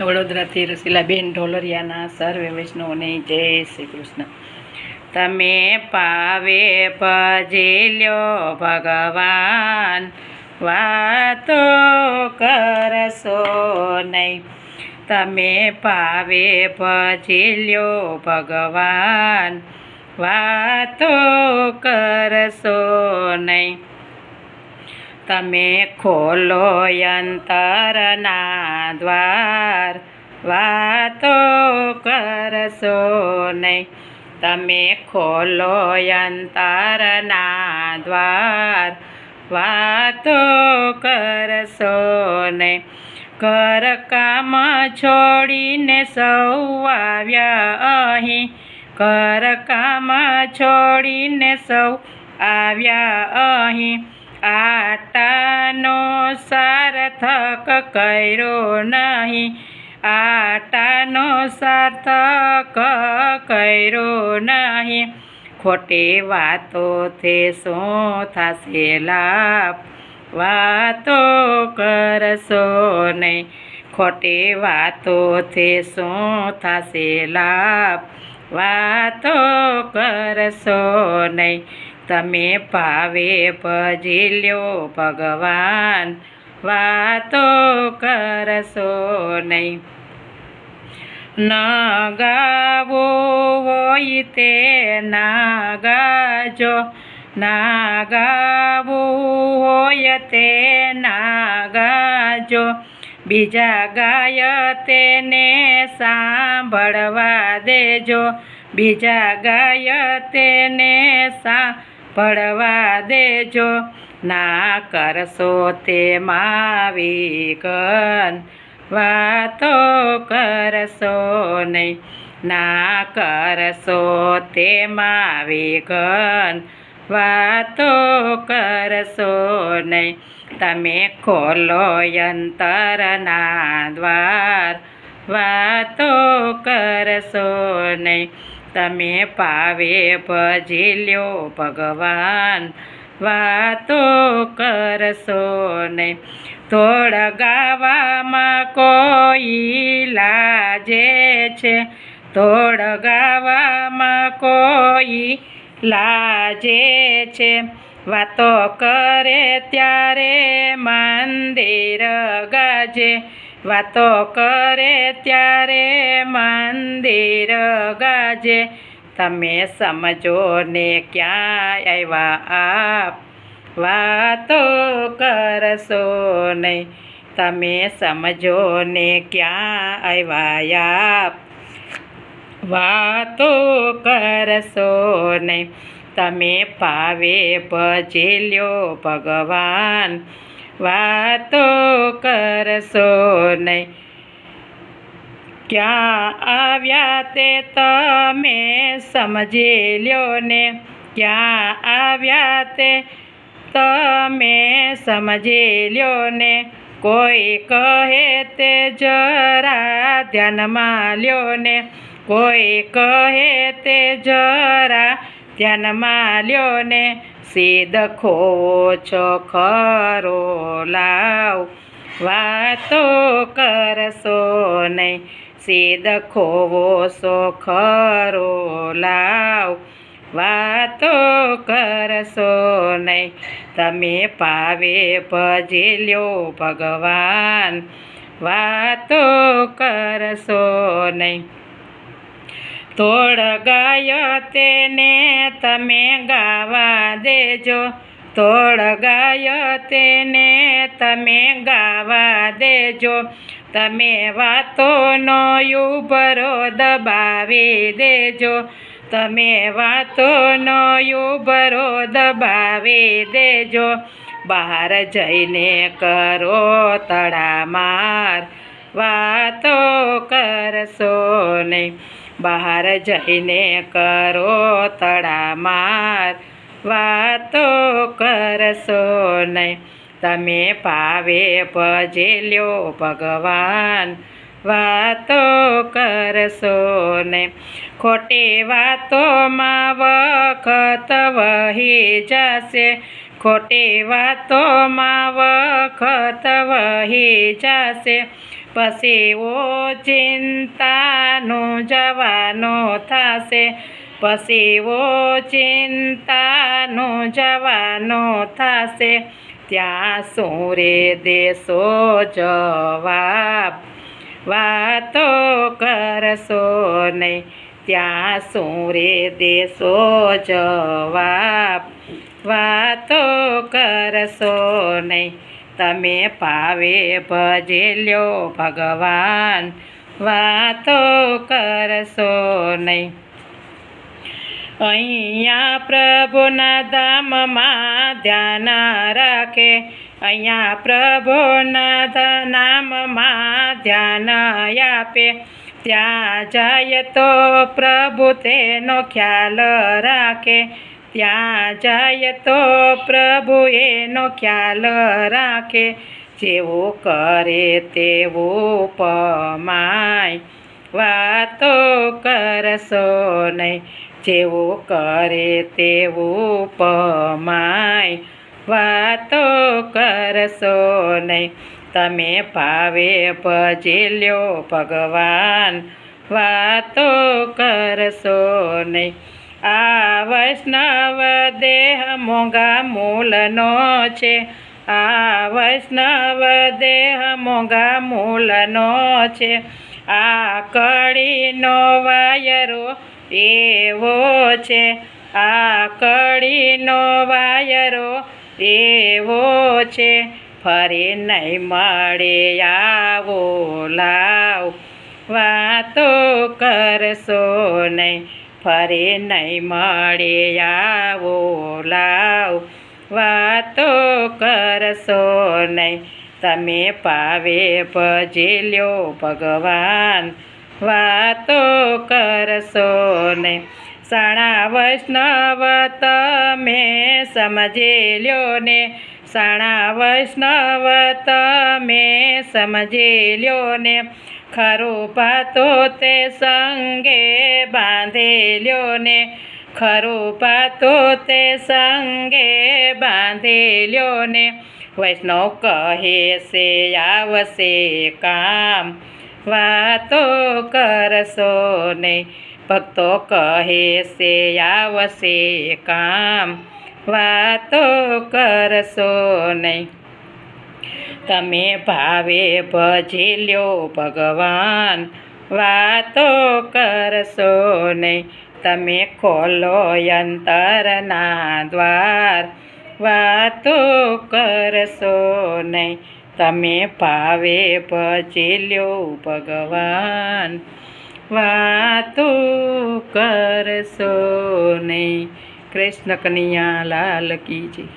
વડોદરાથી રસીલાબેન ઢોલરિયાના સર્વે વૈષ્ણવને જય શ્રી કૃષ્ણ. તમે પાવે પજેલ્યો લ્યો ભગવાન, વાતો કરશો નહીં. તમે પાવે પજેલ્યો લ્યો ભગવાન, વાતો કરશો નહીં. તમે ખોલો અંતરના દ્વાર. વાતો કરશો નહીં. તમે ખોલો અંતરના દ્વાર. વાતો કરશો નહીં. ઘર કામ છોડીને સૌ આવ્યા અહીં. ઘર કામ છોડીને સૌ આવ્યા અહીં. આટાનો સાર્થક કર્યો નહીં. આટાનો સાર્થક કર્યો નહીં. ખોટી વાતોથી શું થશે લાભ? વાતો કરશો નહીં. ખોટી વાતોથી શું થશે લાભ? વાતો કરશો નહીં. તમે ભાવે ભજી લ્યો ભગવાન, વાતો કરશો નહીં. ન ગાવો હોય તે ના ગાજો, ના ગાવું હોય તે ના ગાજો. બીજા ગાય તેને સાંભળવા દેજો, બીજા ગાય તેને સાંભળવા દેજો. ના કરશો તે માવી કન વાતો કરશો નહીં. ના કરશો તેમાં વિઘન વાતો કરશો નહીં. તમે ખોલો અંતરના દ્વાર. વાતો કરશો નહીં. તમે પાવે ભજી લ્યો ભગવાન, વાતો કરશો ને થોડ ગાવામાં કોઈ લાજે છે. થોડ ગાવામાં કોઈ લાજે છે. વાતો કરે ત્યારે મંદિર ગાજે. વાતો કરે ત્યારે મંદિર ગાજે. તમે સમજો ને ક્યાં આવ્યા આપ? વાતો કરશો નહીં. તમે સમજો ને ક્યાં આવ્યા આપ? વાતો કરશો નહીં. તમે પાવે ભજેલ્યો ભગવાન. વાતો કરશો નહીં. ક્યાં આવ્યા તે તમે સમજી લ્યો ને. ક્યાં આવ્યા તે તમે સમજી લ્યો ને. કોઈ કહે તે જરા ધ્યાનમાં લ્યો ને. કોઈ કહે તે જરા ધ્યાનમાં લ્યો ને સીધ ખોવો છો ખરો લાવ. વાતો કરશો નહીં સીધ ખોવો સો ખરો લાવ. વાતો કરશો નહીં, તમે પાવે ભજી લ્યો ભગવાન. વાતો કરશો નહીં તોડ ગાયો તેને તમે ગાવા દેજો. તોડ ગાયો તેને તમે ગાવા દેજો. તમે વાતોનો યુભરો દબાવી દેજો. તમે વાતોનો યુભરો દબાવી દેજો. બહાર જઈને કરો તડામાર. વાતો કરશો નહીં. બહાર જઈને કરો તડામાર. વાતો કરશો નહીં. તમે પાવે ભજે લ્યો ભગવાન. વાતો કરશો નહીં. ખોટી વાતોમાં વખત વહી જશે. ખોટી વાતોમાં વખત વહી જશે. પછી ચિંતાનો જવાનો થશે. પછી ચિંતાનો જવાનો થશે. ત્યાં શું રે દેશો જવાબ વાતો કરશો નહીં. ત્યાં શું રે દેશો જવાબ વાતો કરશો નહીં. તમે પાવે ભજેલ્યો ભગવાન, વાતો કરશો નહીં. અહીંયા પ્રભુના ધામમાં ધ્યાન રાખે, અહીંયા પ્રભુના નામમાં ધ્યાન આપે. ત્યાં જાય તો પ્રભુ તેનો ખ્યાલ રાખે. ત્યાં જાય તો પ્રભુ એનો ખ્યાલ રાખે. જેવું કરે તેવું પમાય. વાતો કરશો નહીં. જેવું કરે તેવું પમાય. વાતો કરશો નહીં. તમે ભાવે ભજેલ્યો ભગવાન. વાતો કરશો નહીં. આ વૈષ્ણવ દેહ મોંઘા મૂલનો છે. આ વૈષ્ણવ દેહ મોંઘા મૂલનો છે. આ કડીનો વાયરો એવો છે. આ કડીનો વાયરો એવો છે. ફરી નહીં મળે આવો લાવ. વાતો કરશો નહીં. ફરી નહીં મળે આવો લાવ. વાતો કરશો નહીં તમે પાવે ભજેલ્યો ભગવાન. વાતો કરશો નહીં સાણા વૈષ્ણવ તમે સમજેલ્યો ને. સાણા વૈષ્ણવ તમે સમજેલ્યો ને. ખરું પાતો તે સંગે બાંધેલ્યો ને ખરો પાતો તે સંગે બાંધેલ્યો ને વૈષ્ણવ કહે છે, આવશે કામ. વાતો કરશો નહીં. ભક્તો કહે છે, આવશે કામ. વાતો કરશો નહીં. તમે ભાવે ભજી લ્યો, ભગવાન વાતો કરશો નહીં. તમે ખોલો અંતરના દ્વાર, વાતો કરશો નહીં. તમે ભાવે ભજી લ્યો, ભગવાન વાતો કરશો નહીં. કૃષ્ણ કનૈયા લાલ કી